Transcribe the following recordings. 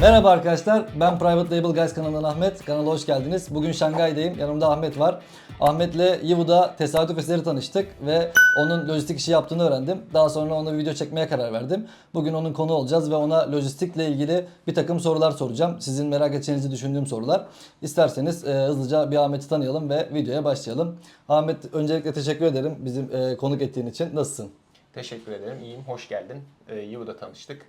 Merhaba arkadaşlar, ben Private Label Guys kanalından Ahmet. Kanala hoş geldiniz. Bugün Şangay'dayım, yanımda Ahmet var. Ahmet'le Yivu'da tesadüf eseri tanıştık ve onun lojistik işi yaptığını öğrendim. Daha sonra ona bir video çekmeye karar verdim. Bugün onun konu olacağız ve ona lojistikle ilgili bir takım sorular soracağım. Sizin merak edeceğinizi düşündüğüm sorular. İsterseniz e, hızlıca bir Ahmet'i tanıyalım ve videoya başlayalım. Ahmet öncelikle teşekkür ederim bizim e, konuk ettiğin için. Nasılsın? Teşekkür ederim. İyiyim. Hoş geldin. Ee, Yuvu'da tanıştık.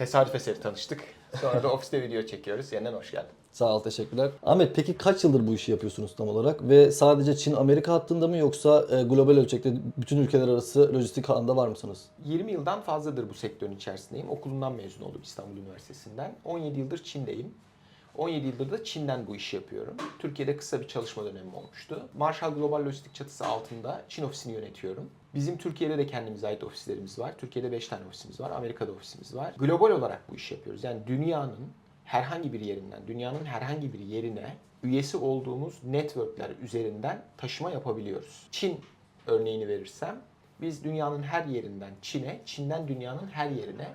Tesadüf eseri tanıştık. Sonra da ofiste video çekiyoruz. Yeniden hoş geldin. Sağ ol, teşekkürler. Ahmet peki kaç yıldır bu işi yapıyorsunuz tam olarak? Ve sadece Çin-Amerika hattında mı yoksa e, global ölçekte bütün ülkeler arası lojistik ağında var mısınız? 20 yıldan fazladır bu sektörün içerisindeyim. Okulundan mezun oldum İstanbul Üniversitesi'nden. 17 yıldır Çin'deyim. 17 yıldır da Çin'den bu işi yapıyorum. Türkiye'de kısa bir çalışma dönemim olmuştu. Marshall Global Lojistik çatısı altında Çin ofisini yönetiyorum. Bizim Türkiye'de de kendimize ait ofislerimiz var. Türkiye'de 5 tane ofisimiz var. Amerika'da ofisimiz var. Global olarak bu işi yapıyoruz. Yani dünyanın herhangi bir yerinden, dünyanın herhangi bir yerine üyesi olduğumuz networkler üzerinden taşıma yapabiliyoruz. Çin örneğini verirsem biz dünyanın her yerinden Çin'e, Çin'den dünyanın her yerine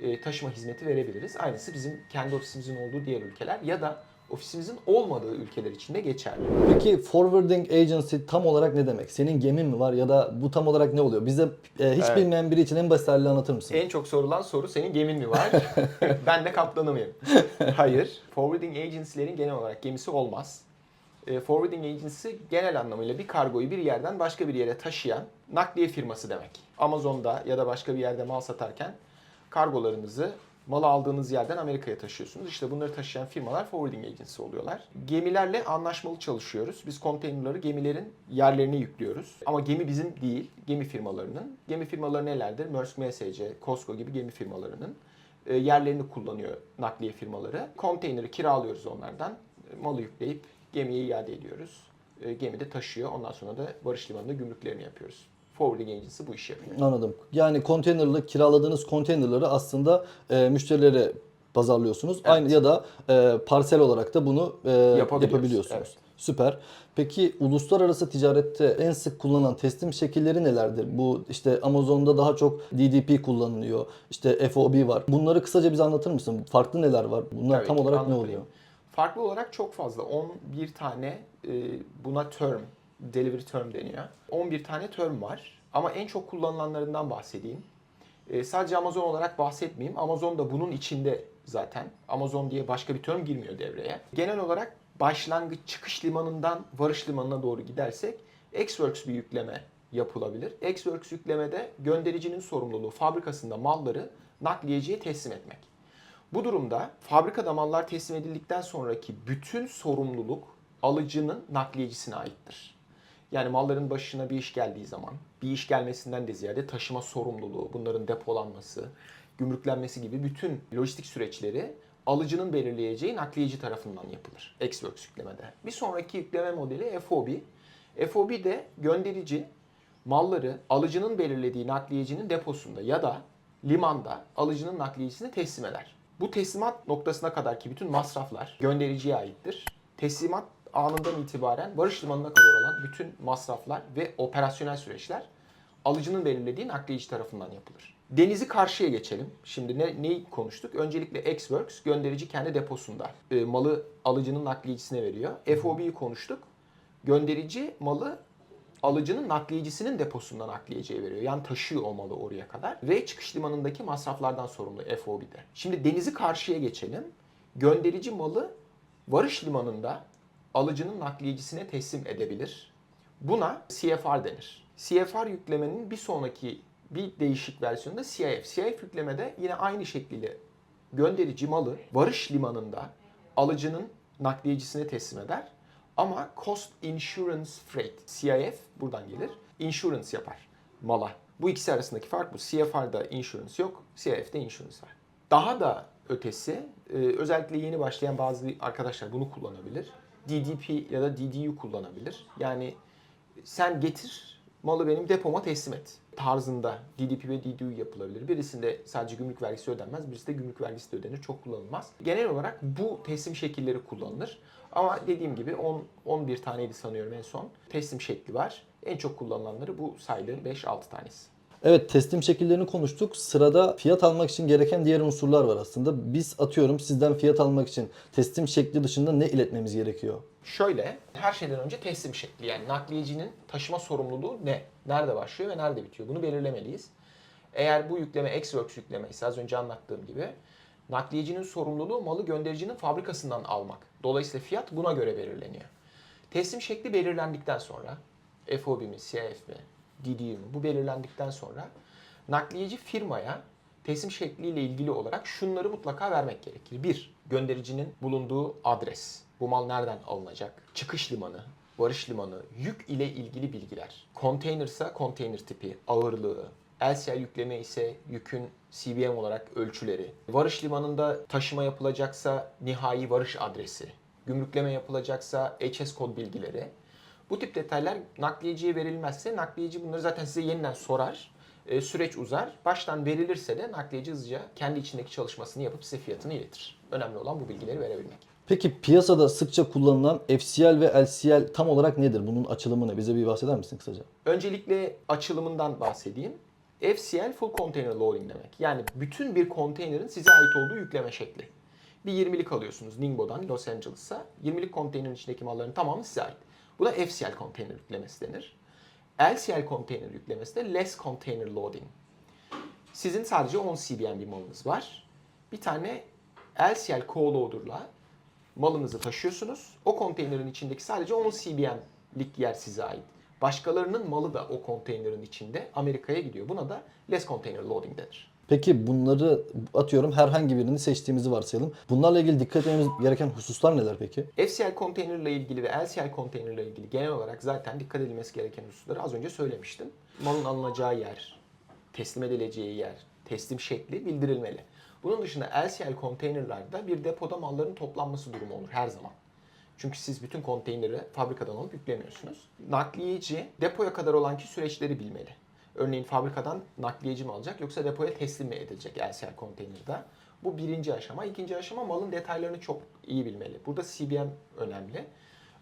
e, taşıma hizmeti verebiliriz. Aynısı bizim kendi ofisimizin olduğu diğer ülkeler ya da ofisimizin olmadığı ülkeler için de geçerli. Peki forwarding agency tam olarak ne demek? Senin gemin mi var ya da bu tam olarak ne oluyor? Bize e, hiç Evet. bilmeyen biri için en basit haliyle anlatır mısın? En çok sorulan soru senin gemin mi var? ben de kaptanı mıyım? Hayır. Forwarding agency'lerin genel olarak gemisi olmaz. E, Forwarding agency genel anlamıyla bir kargoyu bir yerden başka bir yere taşıyan nakliye firması demek. Amazon'da ya da başka bir yerde mal satarken kargolarınızı malı aldığınız yerden Amerika'ya taşıyorsunuz. İşte bunları taşıyan firmalar forwarding agency oluyorlar. Gemilerle anlaşmalı çalışıyoruz. Biz konteynerları gemilerin yerlerine yüklüyoruz. Ama gemi bizim değil, gemi firmalarının. Gemi firmaları nelerdir? Maersk, MSC, COSCO gibi gemi firmalarının e, yerlerini kullanıyor nakliye firmaları. Konteyneri kiralıyoruz onlardan. E, Malı yükleyip gemiye iade ediyoruz. E, Gemi de taşıyor. Ondan sonra da varış limanında gümrüklerini yapıyoruz. Forwarding agency bu işi yapıyor. Anladım. Yani konteynerlı kiraladığınız konteynerları aslında e, müşterilere pazarlıyorsunuz. Aynı ya da e, parsel olarak da bunu e, yapabiliyorsunuz. evet. Süper. Peki uluslararası ticarette en sık kullanılan teslim şekilleri nelerdir? Bu işte Amazon'da daha çok DDP kullanılıyor. İşte FOB var. Bunları kısaca bize anlatır mısın? Farklı neler var? Bunlar Tabii tam olarak ne anlatayım. oluyor? Farklı olarak çok fazla. 11 tane e, buna term, delivery term deniyor. 11 tane term var. Ama en çok kullanılanlarından bahsedeyim. E, sadece Amazon olarak bahsetmeyeyim. Amazon da bunun içinde zaten. Amazon diye başka bir term girmiyor devreye. Genel olarak başlangıç çıkış limanından varış limanına doğru gidersek Xworks bir yükleme yapılabilir. Xworks yüklemede göndericinin sorumluluğu fabrikasında malları nakliyeciye teslim etmek. Bu durumda fabrikada mallar teslim edildikten sonraki bütün sorumluluk alıcının nakliyecisine aittir. Yani malların başına bir iş geldiği zaman, bir iş gelmesinden de ziyade taşıma sorumluluğu, bunların depolanması, gümrüklenmesi gibi bütün lojistik süreçleri alıcının belirleyeceği nakliyeci tarafından yapılır. Xworks yüklemede. Bir sonraki yükleme modeli FOB. FOB de gönderici malları alıcının belirlediği nakliyecinin deposunda ya da limanda alıcının nakliyecisine teslim eder. Bu teslimat noktasına kadar ki bütün masraflar göndericiye aittir. Teslimat anından itibaren varış limanına kadar olan bütün masraflar ve operasyonel süreçler alıcının belirlediği nakliyeci tarafından yapılır. Denizi karşıya geçelim. Şimdi ne, neyi konuştuk? Öncelikle Xworks gönderici kendi deposunda e, malı alıcının nakliyecisine veriyor. FOB'yi konuştuk. Gönderici malı alıcının nakliyecisinin deposundan nakliyeciye veriyor. Yani taşıyor o malı oraya kadar. Ve çıkış limanındaki masraflardan sorumlu FOB'de. Şimdi denizi karşıya geçelim. Gönderici malı varış limanında alıcının nakliyecisine teslim edebilir. Buna CFR denir. CFR yüklemenin bir sonraki bir değişik versiyonu da CIF. CIF yüklemede yine aynı şekliyle gönderici malı varış limanında alıcının nakliyecisine teslim eder. Ama Cost Insurance Freight, CIF buradan gelir. Insurance yapar mala. Bu ikisi arasındaki fark bu. CFR'da insurance yok, CIF'de insurance var. Daha da ötesi, e, özellikle yeni başlayan bazı arkadaşlar bunu kullanabilir. DDP ya da DDU kullanabilir. Yani sen getir, malı benim depoma teslim et tarzında DDP ve DDU yapılabilir. Birisinde sadece gümrük vergisi ödenmez, birisi de gümrük vergisi de ödenir. Çok kullanılmaz. Genel olarak bu teslim şekilleri kullanılır. Ama dediğim gibi 10 11 taneydi sanıyorum en son. Teslim şekli var. En çok kullanılanları bu saydığım 5-6 tanesi. Evet teslim şekillerini konuştuk. Sırada fiyat almak için gereken diğer unsurlar var aslında. Biz atıyorum sizden fiyat almak için teslim şekli dışında ne iletmemiz gerekiyor? Şöyle, her şeyden önce teslim şekli yani nakliyecinin taşıma sorumluluğu ne? Nerede başlıyor ve nerede bitiyor? Bunu belirlemeliyiz. Eğer bu yükleme Xworks yükleme ise az önce anlattığım gibi nakliyecinin sorumluluğu malı göndericinin fabrikasından almak. Dolayısıyla fiyat buna göre belirleniyor. Teslim şekli belirlendikten sonra FOB mi, CIF mi, DDU bu belirlendikten sonra nakliyeci firmaya teslim şekliyle ilgili olarak şunları mutlaka vermek gerekir. Bir, göndericinin bulunduğu adres. Bu mal nereden alınacak? Çıkış limanı, varış limanı, yük ile ilgili bilgiler. Konteyner ise konteyner tipi, ağırlığı. LCL yükleme ise yükün CBM olarak ölçüleri. Varış limanında taşıma yapılacaksa nihai varış adresi. Gümrükleme yapılacaksa HS kod bilgileri. Bu tip detaylar nakliyeciye verilmezse nakliyeci bunları zaten size yeniden sorar. E, süreç uzar. Baştan verilirse de nakliyeci hızlıca kendi içindeki çalışmasını yapıp size fiyatını iletir. Önemli olan bu bilgileri verebilmek. Peki piyasada sıkça kullanılan FCL ve LCL tam olarak nedir? Bunun açılımı ne? Bize bir bahseder misin kısaca? Öncelikle açılımından bahsedeyim. FCL Full Container Loading demek. Yani bütün bir konteynerin size ait olduğu yükleme şekli. Bir 20'lik alıyorsunuz Ningbo'dan Los Angeles'a. 20'lik konteynerin içindeki malların tamamı size ait. Bu da FCL konteyner yüklemesi denir. LCL konteyner yüklemesi de Less Container Loading. Sizin sadece 10 CBM bir malınız var. Bir tane LCL co-loader'la malınızı taşıyorsunuz. O konteynerin içindeki sadece 10 CBM'lik yer size ait. Başkalarının malı da o konteynerin içinde Amerika'ya gidiyor. Buna da less container loading denir. Peki bunları atıyorum herhangi birini seçtiğimizi varsayalım. Bunlarla ilgili dikkat etmemiz gereken hususlar neler peki? FCL konteyner ile ilgili ve LCL konteyner ile ilgili genel olarak zaten dikkat edilmesi gereken hususları az önce söylemiştim. Malın alınacağı yer, teslim edileceği yer, teslim şekli bildirilmeli. Bunun dışında LCL konteynerlarda bir depoda malların toplanması durumu olur her zaman. Çünkü siz bütün konteyneri fabrikadan alıp yüklemiyorsunuz. Nakliyeci depoya kadar olan ki süreçleri bilmeli. Örneğin fabrikadan nakliyeci mi alacak yoksa depoya teslim mi edilecek LCL konteynerde? Bu birinci aşama. İkinci aşama malın detaylarını çok iyi bilmeli. Burada CBM önemli.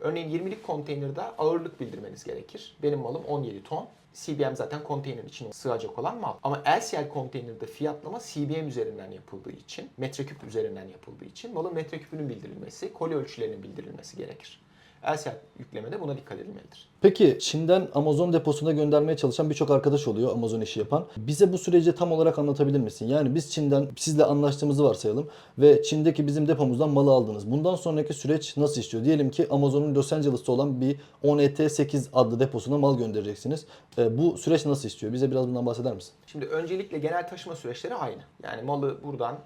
Örneğin 20'lik konteynerde ağırlık bildirmeniz gerekir. Benim malım 17 ton. CBM zaten konteynerin içine sığacak olan mal. Ama LCL konteynerde fiyatlama CBM üzerinden yapıldığı için, metreküp üzerinden yapıldığı için malın metreküpünün bildirilmesi, koli ölçülerinin bildirilmesi gerekir. LCL yüklemede buna dikkat edilmelidir. Peki Çin'den Amazon deposuna göndermeye çalışan birçok arkadaş oluyor Amazon işi yapan. Bize bu süreci tam olarak anlatabilir misin? Yani biz Çin'den sizle anlaştığımızı varsayalım ve Çin'deki bizim depomuzdan malı aldınız. Bundan sonraki süreç nasıl işliyor? Diyelim ki Amazon'un Los Angeles'ta olan bir 10ET8 adlı deposuna mal göndereceksiniz. E, bu süreç nasıl işliyor? Bize biraz bundan bahseder misin? Şimdi öncelikle genel taşıma süreçleri aynı. Yani malı buradan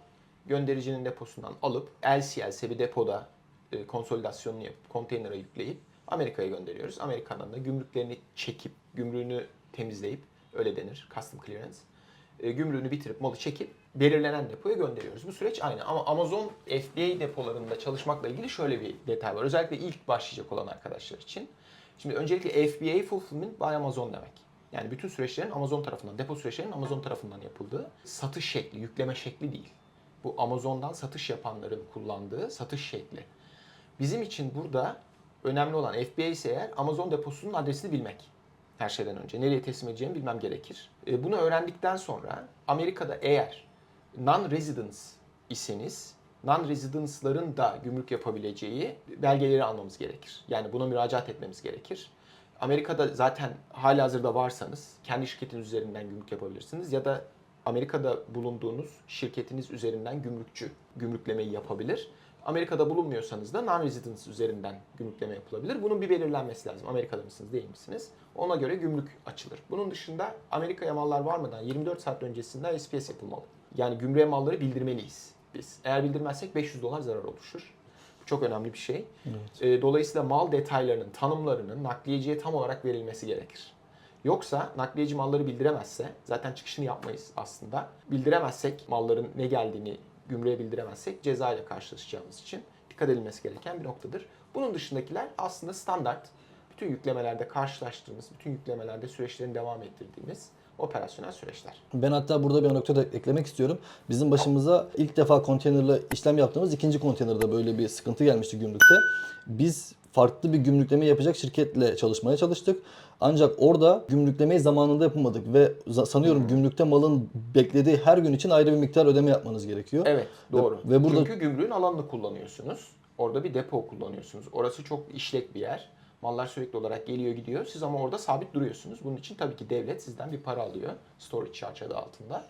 göndericinin deposundan alıp LCL ise bir depoda e, konsolidasyonunu yapıp konteynere yükleyip Amerika'ya gönderiyoruz. Amerika'dan da gümrüklerini çekip, gümrüğünü temizleyip, öyle denir, custom clearance. E, gümrüğünü bitirip malı çekip belirlenen depoya gönderiyoruz. Bu süreç aynı ama Amazon FBA depolarında çalışmakla ilgili şöyle bir detay var. Özellikle ilk başlayacak olan arkadaşlar için. Şimdi öncelikle FBA Fulfillment by Amazon demek. Yani bütün süreçlerin Amazon tarafından, depo süreçlerinin Amazon tarafından yapıldığı satış şekli, yükleme şekli değil. Bu Amazon'dan satış yapanların kullandığı satış şekli. Bizim için burada önemli olan FBA ise eğer Amazon deposunun adresini bilmek. Her şeyden önce. Nereye teslim edeceğimi bilmem gerekir. E, Bunu öğrendikten sonra Amerika'da eğer non-residence iseniz non-residence'ların da gümrük yapabileceği belgeleri almamız gerekir. Yani buna müracaat etmemiz gerekir. Amerika'da zaten hali hazırda varsanız kendi şirketiniz üzerinden gümrük yapabilirsiniz ya da Amerika'da bulunduğunuz şirketiniz üzerinden gümrükçü gümrüklemeyi yapabilir. Amerika'da bulunmuyorsanız da non-residence üzerinden gümrükleme yapılabilir. Bunun bir belirlenmesi lazım. Amerika'da mısınız, değil misiniz? Ona göre gümrük açılır. Bunun dışında Amerika'ya mallar varmadan 24 saat öncesinden SPS yapılmalı. Yani gümrüğe malları bildirmeliyiz biz. Eğer bildirmezsek 500 dolar zarar oluşur. Bu çok önemli bir şey. Ee, Dolayısıyla mal detaylarının, tanımlarının nakliyeciye tam olarak verilmesi gerekir. Yoksa nakliyeci malları bildiremezse, zaten çıkışını yapmayız aslında. Bildiremezsek, malların ne geldiğini gümrüğe bildiremezsek ceza ile karşılaşacağımız için dikkat edilmesi gereken bir noktadır. Bunun dışındakiler aslında standart, bütün yüklemelerde karşılaştığımız, bütün yüklemelerde süreçlerin devam ettirdiğimiz operasyonel süreçler. Ben hatta burada bir nokta da eklemek istiyorum. Bizim başımıza ilk defa konteynerle işlem yaptığımız ikinci konteynerde böyle bir sıkıntı gelmişti gümrükte. Biz farklı bir gümrükleme yapacak şirketle çalışmaya çalıştık. Ancak orada gümrüklemeyi zamanında yapamadık ve sanıyorum gümrükte malın beklediği her gün için ayrı bir miktar ödeme yapmanız gerekiyor. Evet doğru. Ve burada- Çünkü gümrüğün alanını kullanıyorsunuz. Orada bir depo kullanıyorsunuz. Orası çok işlek bir yer. Mallar sürekli olarak geliyor gidiyor. Siz ama orada sabit duruyorsunuz. Bunun için tabii ki devlet sizden bir para alıyor. Storage charge adı altında.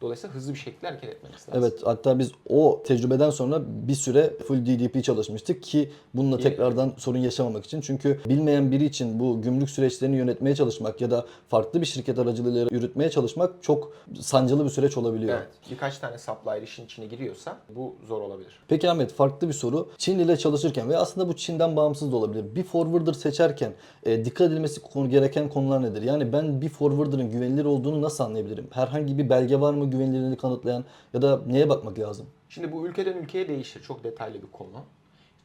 Dolayısıyla hızlı bir şekilde hareket etmeniz lazım. Evet hatta biz o tecrübeden sonra bir süre full DDP çalışmıştık ki bununla tekrardan sorun yaşamamak için. Çünkü bilmeyen biri için bu gümrük süreçlerini yönetmeye çalışmak ya da farklı bir şirket aracılığıyla yürütmeye çalışmak çok sancılı bir süreç olabiliyor. Evet. Birkaç tane supplier işin içine giriyorsa bu zor olabilir. Peki Ahmet farklı bir soru. Çin ile çalışırken ve aslında bu Çin'den bağımsız da olabilir. Bir forwarder seçerken e, dikkat edilmesi gereken konular nedir? Yani ben bir forwarder'ın güvenilir olduğunu nasıl anlayabilirim? Herhangi bir belge var mı güvenilirliğini kanıtlayan ya da neye bakmak lazım? Şimdi bu ülkeden ülkeye değişir. Çok detaylı bir konu.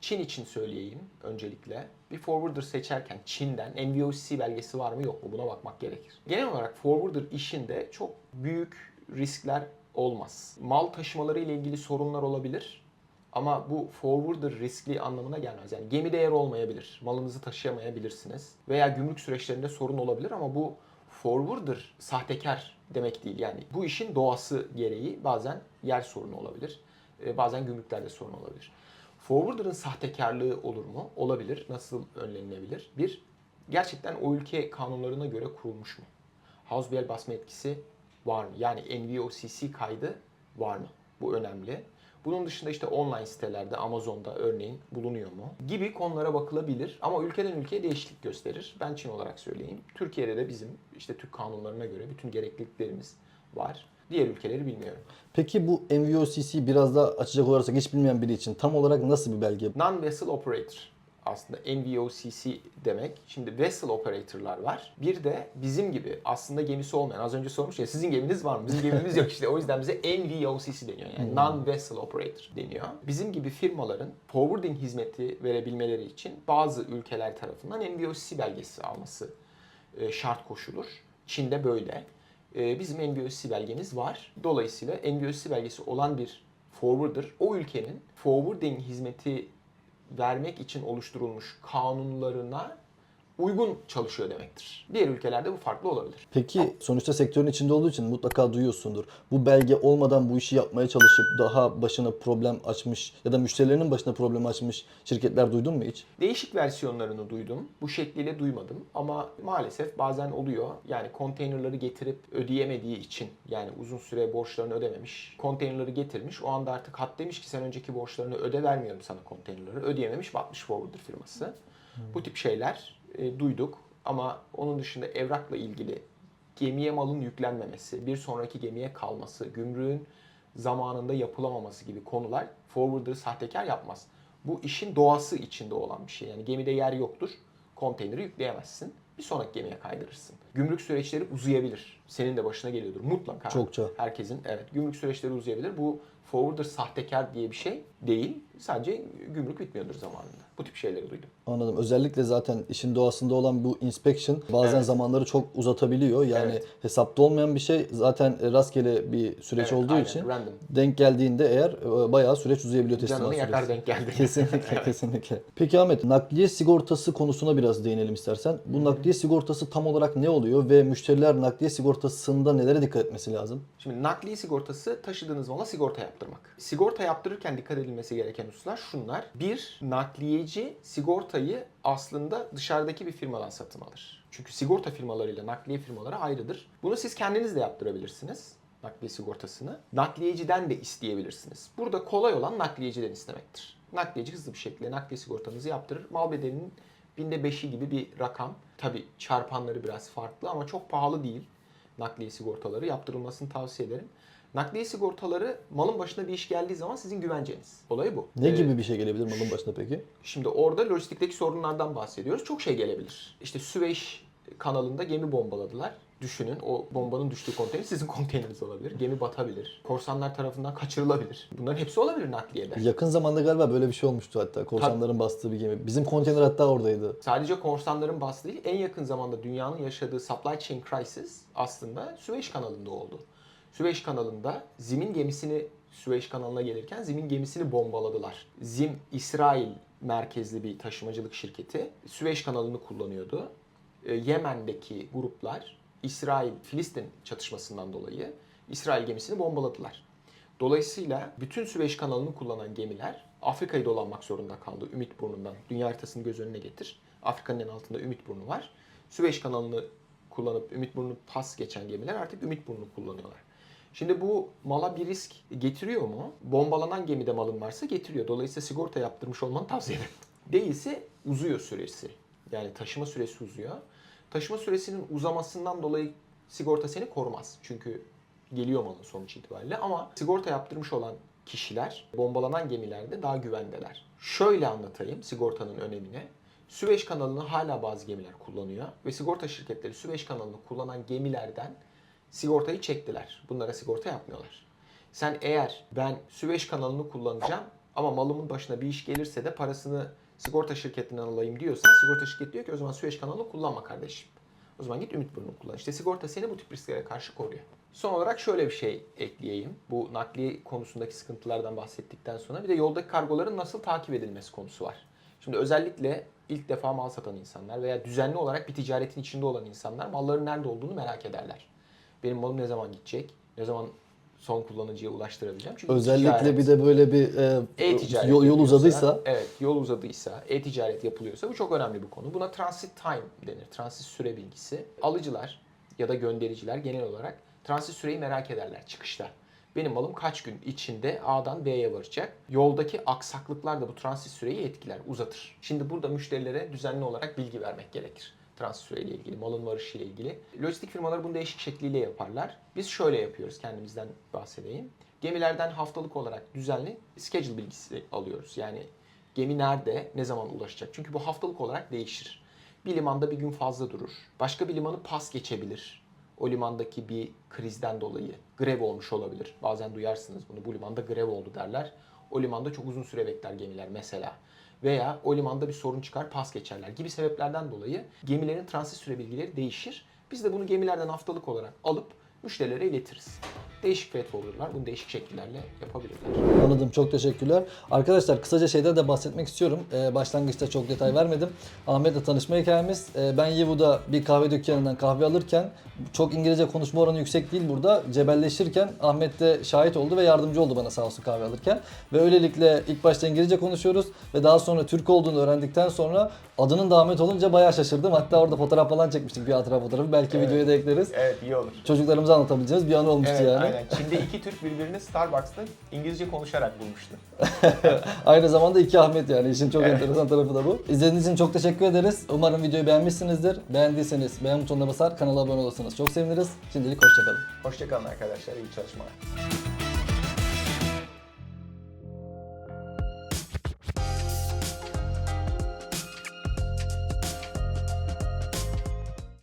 Çin için söyleyeyim öncelikle. Bir forwarder seçerken Çin'den NVOCC belgesi var mı yok mu buna bakmak gerekir. Genel olarak forwarder işinde çok büyük riskler olmaz. Mal taşımaları ile ilgili sorunlar olabilir. Ama bu forwarder riskli anlamına gelmez. Yani gemide yer olmayabilir. Malınızı taşıyamayabilirsiniz. Veya gümrük süreçlerinde sorun olabilir ama bu forwarder sahtekar demek değil. Yani bu işin doğası gereği bazen yer sorunu olabilir. Ee, Bazen gümrüklerde sorun olabilir. Forwarder'ın sahtekarlığı olur mu? Olabilir. Nasıl önlenilebilir? Bir, gerçekten o ülke kanunlarına göre kurulmuş mu? House basma etkisi var mı? Yani NVOCC kaydı var mı? Bu önemli. Bunun dışında işte online sitelerde, Amazon'da örneğin bulunuyor mu? Gibi konulara bakılabilir ama ülkeden ülkeye değişiklik gösterir. Ben Çin olarak söyleyeyim. Türkiye'de de bizim işte Türk kanunlarına göre bütün gerekliliklerimiz var. Diğer ülkeleri bilmiyorum. Peki bu MVOCC biraz daha açacak olursak hiç bilmeyen biri için tam olarak nasıl bir belge? Non-vessel operator aslında NVOCC demek. Şimdi vessel operator'lar var. Bir de bizim gibi aslında gemisi olmayan az önce sormuş ya sizin geminiz var mı? Bizim gemimiz yok işte o yüzden bize NVOCC deniyor. Yani non-vessel operator deniyor. Bizim gibi firmaların forwarding hizmeti verebilmeleri için bazı ülkeler tarafından NVOCC belgesi alması e, şart koşulur. Çin'de böyle. E, Bizim NVOCC belgemiz var. Dolayısıyla NVOCC belgesi olan bir forwarder o ülkenin forwarding hizmeti vermek için oluşturulmuş kanunlarına uygun çalışıyor demektir. Diğer ülkelerde bu farklı olabilir. Peki sonuçta sektörün içinde olduğu için mutlaka duyuyorsundur. Bu belge olmadan bu işi yapmaya çalışıp daha başına problem açmış ya da müşterilerinin başına problem açmış şirketler duydun mu hiç? Değişik versiyonlarını duydum. Bu şekliyle duymadım ama maalesef bazen oluyor. Yani konteynerları getirip ödeyemediği için yani uzun süre borçlarını ödememiş. Konteynerları getirmiş. O anda artık hat demiş ki sen önceki borçlarını öde vermiyorum sana konteynerları. Ödeyememiş batmış forwarder firması. Bu tip şeyler e, duyduk ama onun dışında evrakla ilgili gemiye malın yüklenmemesi, bir sonraki gemiye kalması, gümrüğün zamanında yapılamaması gibi konular forwarder'ı sahtekar yapmaz. Bu işin doğası içinde olan bir şey. Yani gemide yer yoktur. Konteyneri yükleyemezsin. Bir sonraki gemiye kaydırırsın. Gümrük süreçleri uzayabilir. Senin de başına geliyordur mutlaka. Çokça. Herkesin evet gümrük süreçleri uzayabilir. Bu forwarder sahtekar diye bir şey değil. Sadece gümrük bitmiyordur zamanında. Bu tip şeyleri duydum. Anladım. Özellikle zaten işin doğasında olan bu inspection bazen Evet. zamanları çok uzatabiliyor. Yani Evet. hesapta olmayan bir şey zaten rastgele bir süreç Evet, olduğu aynen, için random. denk geldiğinde eğer e, bayağı süreç uzayabiliyor teslimat Canını süresi. yakar denk geldi. Kesinlikle kesinlikle. Peki Ahmet nakliye sigortası konusuna biraz değinelim istersen. Bu nakliye sigortası tam olarak ne oluyor ve müşteriler nakliye sigortasında nelere dikkat etmesi lazım? Şimdi nakliye sigortası taşıdığınız mala sigorta yaptırmak. Sigorta yaptırırken dikkat edilmesi gereken hususlar şunlar. Bir, nakliyeci sigortayı aslında dışarıdaki bir firmadan satın alır. Çünkü sigorta firmalarıyla nakliye firmaları ayrıdır. Bunu siz kendiniz de yaptırabilirsiniz. Nakliye sigortasını. Nakliyeciden de isteyebilirsiniz. Burada kolay olan nakliyeciden istemektir. Nakliyeci hızlı bir şekilde nakliye sigortanızı yaptırır. Mal bedelinin binde beşi gibi bir rakam. Tabi çarpanları biraz farklı ama çok pahalı değil nakliye sigortaları. Yaptırılmasını tavsiye ederim. Nakliye sigortaları malın başına bir iş geldiği zaman sizin güvenceniz. Olayı bu. Ne Ee, gibi bir şey gelebilir malın başına peki? Şimdi orada lojistikteki sorunlardan bahsediyoruz. Çok şey gelebilir. İşte Süveyş kanalında gemi bombaladılar. Düşünün o bombanın düştüğü konteyner sizin konteyneriniz olabilir. Gemi batabilir. Korsanlar tarafından kaçırılabilir. Bunların hepsi olabilir nakliyede. Yakın zamanda galiba böyle bir şey olmuştu hatta. Korsanların bastığı bir gemi. Bizim konteyner hatta oradaydı. Sadece korsanların bastığı değil, en yakın zamanda dünyanın yaşadığı supply chain crisis aslında Süveyş kanalında oldu. Süveyş kanalında Zim'in gemisini Süveyş kanalına gelirken Zim'in gemisini bombaladılar. Zim İsrail merkezli bir taşımacılık şirketi Süveyş kanalını kullanıyordu. E, Yemen'deki gruplar İsrail-Filistin çatışmasından dolayı İsrail gemisini bombaladılar. Dolayısıyla bütün Süveyş kanalını kullanan gemiler Afrika'yı dolanmak zorunda kaldı Ümit Burnu'ndan. Dünya haritasını göz önüne getir. Afrika'nın en altında Ümit Burnu var. Süveyş kanalını kullanıp Ümit Burnu pas geçen gemiler artık Ümit Burnu kullanıyorlar. Şimdi bu mala bir risk getiriyor mu? Bombalanan gemide malın varsa getiriyor. Dolayısıyla sigorta yaptırmış olmanı tavsiye ederim. Değilse uzuyor süresi. Yani taşıma süresi uzuyor. Taşıma süresinin uzamasından dolayı sigorta seni korumaz. Çünkü geliyor malın sonuç itibariyle ama sigorta yaptırmış olan kişiler bombalanan gemilerde daha güvendeler. Şöyle anlatayım sigortanın önemini. Süveyş kanalını hala bazı gemiler kullanıyor ve sigorta şirketleri Süveyş kanalını kullanan gemilerden sigortayı çektiler. Bunlara sigorta yapmıyorlar. Sen eğer ben Süveyş kanalını kullanacağım ama malımın başına bir iş gelirse de parasını sigorta şirketinden alayım diyorsan sigorta şirketi diyor ki o zaman Süveyş kanalını kullanma kardeşim. O zaman git Ümit Burnu'nu kullan. İşte sigorta seni bu tip risklere karşı koruyor. Son olarak şöyle bir şey ekleyeyim. Bu nakliye konusundaki sıkıntılardan bahsettikten sonra bir de yoldaki kargoların nasıl takip edilmesi konusu var. Şimdi özellikle ilk defa mal satan insanlar veya düzenli olarak bir ticaretin içinde olan insanlar malların nerede olduğunu merak ederler. Benim malım ne zaman gidecek? Ne zaman son kullanıcıya ulaştırabileceğim? Çünkü Özellikle ticaret- bir de böyle bir e, e-ticaret yol, yol uzadıysa Evet, yol uzadıysa, e-ticaret yapılıyorsa bu çok önemli bir konu. Buna transit time denir. Transit süre bilgisi. Alıcılar ya da göndericiler genel olarak transit süreyi merak ederler çıkışta. Benim malım kaç gün içinde A'dan B'ye varacak? Yoldaki aksaklıklar da bu transit süreyi etkiler, uzatır. Şimdi burada müşterilere düzenli olarak bilgi vermek gerekir. Transit süreyle ilgili, malın varışı ile ilgili. Lojistik firmalar bunu değişik şekliyle yaparlar. Biz şöyle yapıyoruz, kendimizden bahsedeyim. Gemilerden haftalık olarak düzenli schedule bilgisi alıyoruz. Yani gemi nerede, ne zaman ulaşacak? Çünkü bu haftalık olarak değişir. Bir limanda bir gün fazla durur. Başka bir limanı pas geçebilir. O limandaki bir krizden dolayı grev olmuş olabilir. Bazen duyarsınız bunu. Bu limanda grev oldu derler. O limanda çok uzun süre bekler gemiler mesela. Veya o limanda bir sorun çıkar pas geçerler gibi sebeplerden dolayı gemilerin transit süre bilgileri değişir. Biz de bunu gemilerden haftalık olarak alıp müşterilere iletiriz. Değişik forwarder'lar bunu değişik şekillerle yapabilirler. Anladım. Çok teşekkürler. Arkadaşlar kısaca şeyden de bahsetmek istiyorum. Ee, başlangıçta çok detay vermedim. Ahmet'le tanışma hikayemiz. Ee, ben Yivu'da bir kahve dükkanından kahve alırken çok İngilizce konuşma oranı yüksek değil burada. Cebelleşirken Ahmet de şahit oldu ve yardımcı oldu bana sağ olsun kahve alırken. Ve öylelikle ilk başta İngilizce konuşuyoruz ve daha sonra Türk olduğunu öğrendikten sonra adının da Ahmet olunca bayağı şaşırdım. Hatta orada fotoğraf falan çekmiştik bir hatıra fotoğrafı. Belki Evet. videoya da ekleriz. Evet iyi olur. Çocuklarımıza anlatabileceğimiz bir anı olmuştu Evet yani. aynen. Çin'de iki Türk birbirini Starbucks'ta İngilizce konuşarak bulmuştu. Aynı zamanda iki Ahmet yani işin çok Evet. enteresan tarafı da bu. İzlediğiniz için çok teşekkür ederiz. Umarım videoyu beğenmişsinizdir. Beğendiyseniz beğen butonuna basar kanala abone olursanız çok seviniriz. Şimdilik hoşçakalın. Hoşçakalın arkadaşlar. iyi çalışmalar.